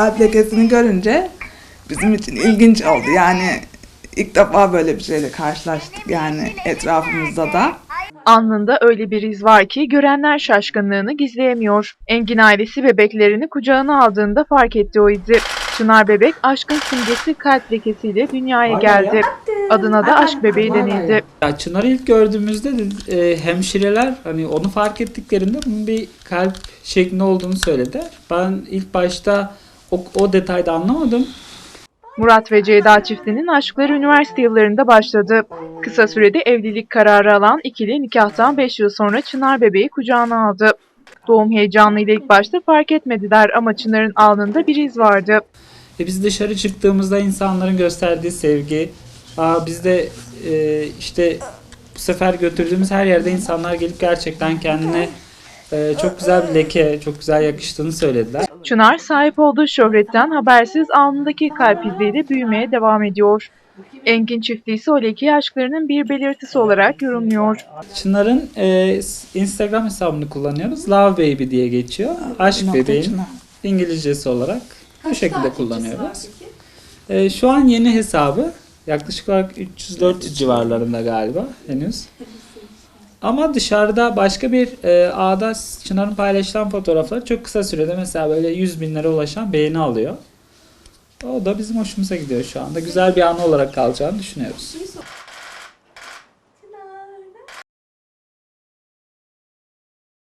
kalp lekesini görünce bizim için ilginç oldu. Yani ilk defa böyle bir şeyle karşılaştık yani etrafımızda da. Alnında öyle bir iz var ki görenler şaşkınlığını gizleyemiyor. Engin ailesi bebeklerini kucağına aldığında fark etti o izi. Çınar bebek aşkın simgesi kalp lekesiyle dünyaya geldi. Adına da aşk bebeği denildi. Ya Çınar'ı ilk gördüğümüzde de, e, hemşireler hani onu fark ettiklerinde bunun bir kalp şeklinde olduğunu söyledi. Ben ilk başta o, o detayda anlamadım. Murat ve Ceyda çiftinin aşkları üniversite yıllarında başladı. Kısa sürede evlilik kararı alan ikili nikahtan 5 yıl sonra Çınar bebeği kucağına aldı. Doğum heyecanıyla ilk başta fark etmediler ama Çınar'ın alnında bir iz vardı. E biz dışarı çıktığımızda insanların gösterdiği sevgi, aa biz de e, işte bu sefer götürdüğümüz her yerde insanlar gelip gerçekten kendine e, çok güzel bir leke, çok güzel yakıştığını söylediler. Çınar sahip olduğu şöhretten habersiz alnındaki kalp iziyle büyümeye devam ediyor. Engin çiftliği ise o lekeyi aşklarının bir belirtisi olarak yorumluyor. Çınar'ın e, Instagram hesabını kullanıyoruz. Love Baby diye geçiyor. Aşk Nokta bebeğin Çınar. İngilizcesi olarak bu şekilde kullanıyoruz. E, şu an yeni hesabı yaklaşık olarak 300-400 civarlarında galiba henüz. Ama dışarıda başka bir e, ağda Çınar'ın paylaşılan fotoğrafları çok kısa sürede mesela böyle 100 binlere ulaşan beğeni alıyor. O da bizim hoşumuza gidiyor şu anda. Güzel bir anı olarak kalacağını düşünüyoruz.